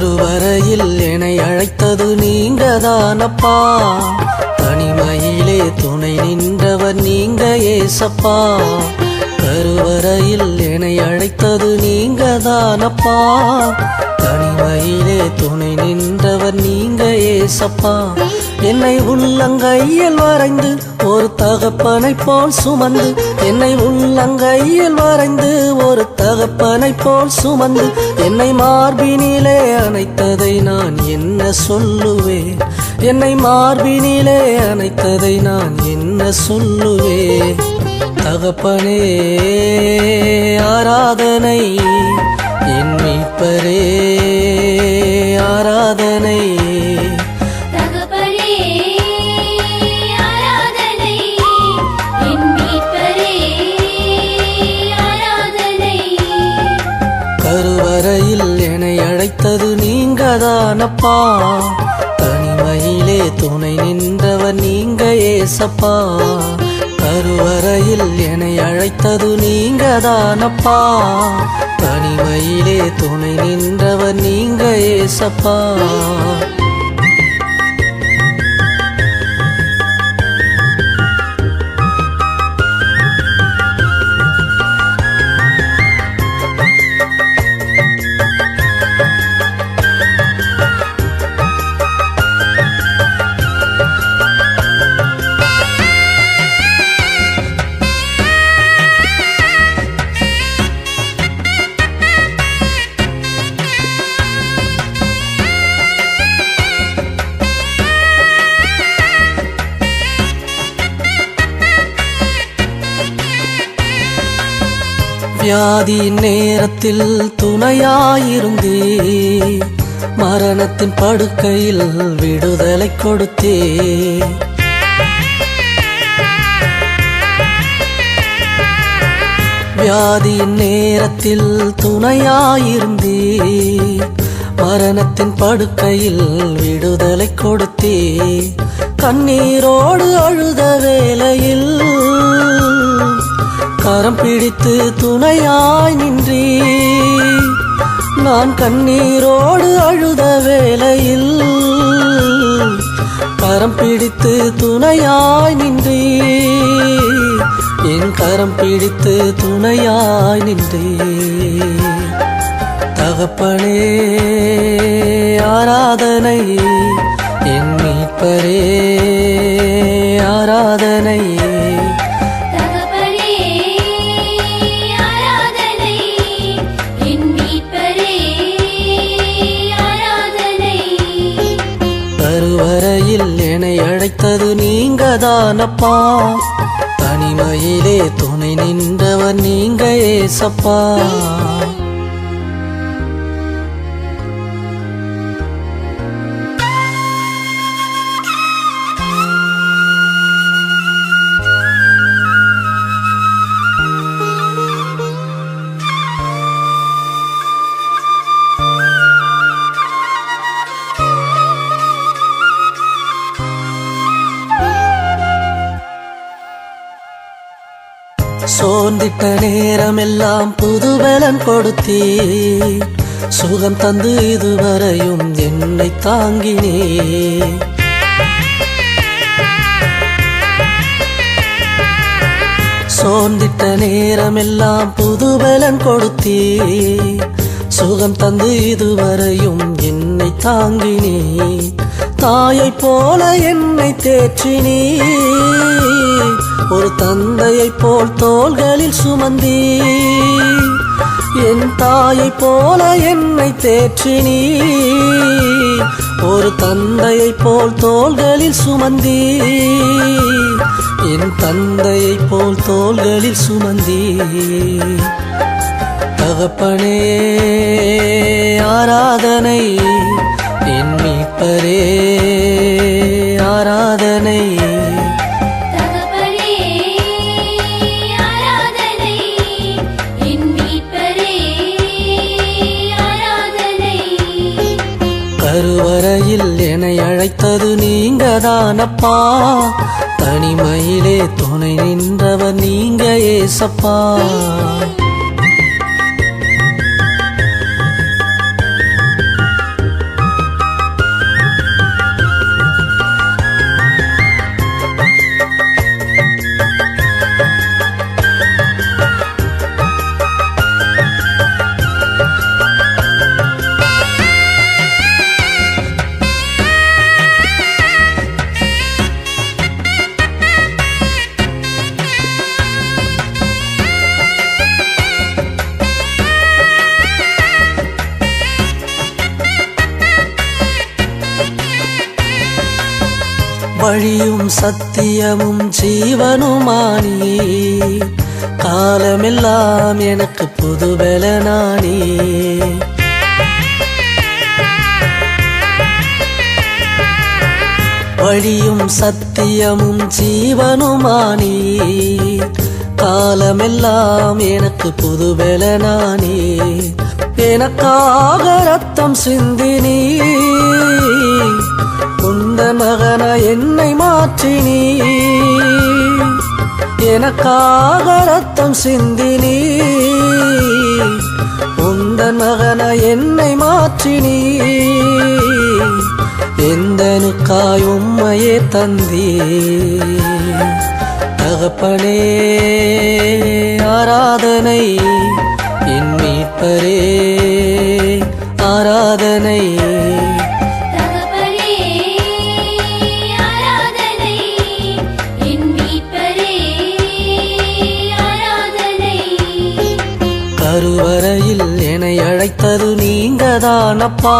கருவறையில் என்னை அழைத்தது நீங்க தானப்பா தனிமையிலே துணை நின்றவர் நீங்க ஏசப்பா. கருவறையில் என்னை அழைத்தது நீங்க தானப்பா தனிமையிலே துணை நின்றவர் நீங்க ஏசப்பா. என்னை உள்ளங்கையில் வரைந்து ஒரு தகப்பனை போல் சுமந்து என்னை உள்ளங்கையில் வரைந்து ஒரு தகப்பனை போல் சுமந்து என்னை மார்பினிலே அணைத்ததை நான் என்ன சொல்லுவேன்? என்னை மார்பினிலே அணைத்ததை நான் என்ன சொல்லுவேன்? தகப்பனே ஆராதனை என் மீட்பரே ஆராதனை. கருவறையில் என்னை அழைத்தது நீங்க தானப்பா தனிமையிலே துணை நின்றவர் நீங்க ஏசப்பா. கருவறையில் என்னை அழைத்தது நீங்க தானப்பா தனிமையிலே துணை நின்றவர் நீங்க ஏசப்பா. வியாதியின் நேரத்தில் துணையாயிருந்தே மரணத்தின் படுக்கையில் விடுதலை கொடுத்தே. வியாதியின் நேரத்தில் துணையாயிருந்தே மரணத்தின் படுக்கையில் விடுதலை கொடுத்தே. கண்ணீரோடு அழுத வேலையில் கரம் பிடித்து துணையாய் நின்றே. நான் கண்ணீரோடு அழுத வேளையில் கரம் பிடித்து துணையாய் நின்றே. என் கரம் பிடித்து துணையாய் நின்றே. தகப்பனே ஆராதனை என் மீட்பரே. தானப்பா தனிமையிலே துணை நின்றவர் நீங்க ஏசப்பா. சோர்ந்திட்ட நேரமெல்லாம் புதுபலன் கொடுத்தீ சுகம் தந்து இதுவரையும் என்னை தாங்கினே சோர்ந்திட்ட நேரமெல்லாம் புதுபலன் கொடுத்தீ சுகம் தந்து இதுவரையும் என்னை தாங்கினே தாயை போல என்னை தேற்றினீ ஒரு தந்தையைப் போல் தோள்களில் சுமந்தே. என் தாயைப் போல என்னை தேற்றினே. ஒரு தந்தையை போல் தோள்களில் சுமந்தி. என் தந்தையைப் போல் தோள்களில் சுமந்தி. தகப்பனே ஆராதனை என் மீட்பரே ஆராதனை. கருவறையில் என்னை அழைத்தது நீங்க தானப்பா தனிமையிலே துணை நின்றவர் நீங்க ஏசப்பா. வழியும் சத்தியமும் ஜீவனுமானி காலமெல்லாம் எனக்கு புதுபலனானி வழியும் சத்தியமும் ஜீவனுமானி காலமெல்லாம் எனக்கு புதுபலனானி எனக்காக ரத்தம் சிந்தினி மகன என்னை மாற்றினி எனக்காக ரத்தம் சிந்தினி உந்தன் மகன என்னை மாற்றினி எந்தனுக்காய் உம்மையே தந்தி. தகப்பனே ஆராதனை. என் மீட்பரே ஆராதனை. நீங்கதானப்பா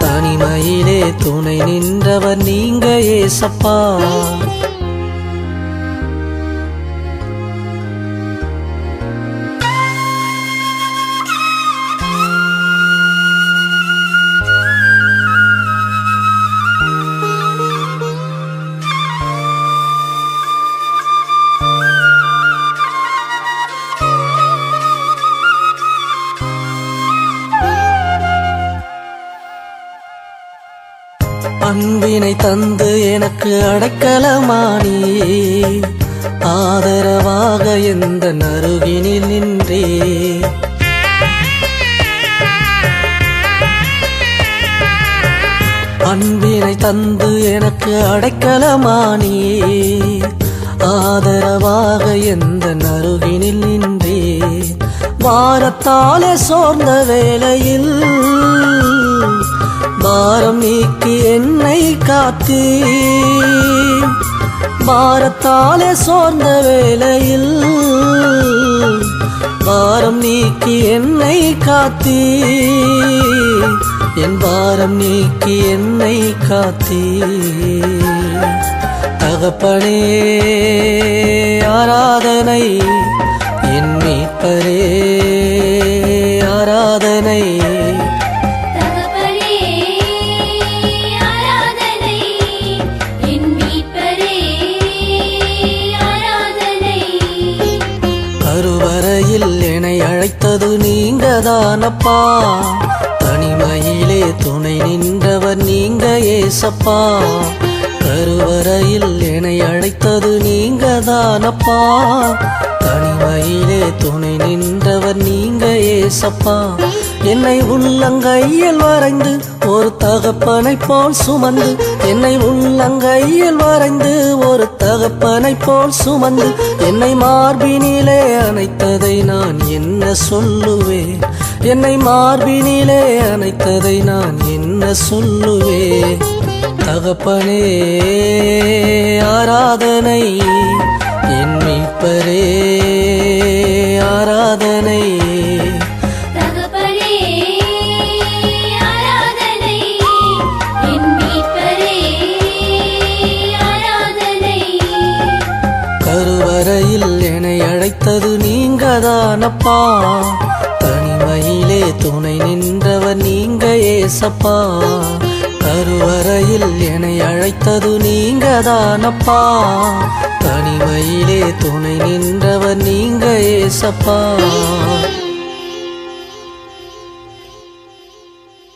தனிமையிலே துணை நின்றவர் நீங்க ஏசப்பா. அன்பினை தந்து எனக்கு அடைக்கலமானி ஆதரவாக எந்த நருகினில் நின்றே. அன்பினை தந்து எனக்கு அடைக்கலமானியே. ஆதரவாக எந்த நருகினில் நின்றே? வாரத்தாலே சோர்ந்த வேளையில் பாரம் நீக்கி என்னை காத்தீ பாரத்தாலே சோர்ந்த வேளையில் பாரம் நீக்கி என்னை காத்தீ என் பாரம் நீக்கி என்னை காத்தீ தகப்பனே ஆராதனை என் மீட்பரே ஆராதனை. கருவறையில் என்னை அழைத்தது நீங்கதானப்பா. தனிமையிலே துணை நின்றவர் நீங்க ஏசப்பா. வரையில் என்னை அழைத்தது நீங்கதானப்பா? தனிமையிலே துணை நின்றவர் நீங்க ஏசப்பா. என்னை உள்ளங்கையில் வரைந்து ஒரு தகப்பனை போல் சுமந்து என்னை உள்ளங்கையில் வரைந்து ஒரு தகப்பனை போல் சுமந்து என்னை மார்பினிலே அணைத்ததை நான் என்ன சொல்லுவேன்? என்னை மார்பினிலே அணைத்ததை நான் என்ன சொல்லுவேன்? தகப்பனே ஆராதனை என் மீட்பரே ஆராதனை. கருவறையில் என்னை அழைத்தது நீங்கதானப்பா. தனிமையிலே துணை நின்றவர் நீங்க ஏசப்பா. கருவறையில் என்னை அழைத்தது நீங்கதானப்பா? தனிமையிலே துணை நின்றவர் நீங்க ஏசப்பா.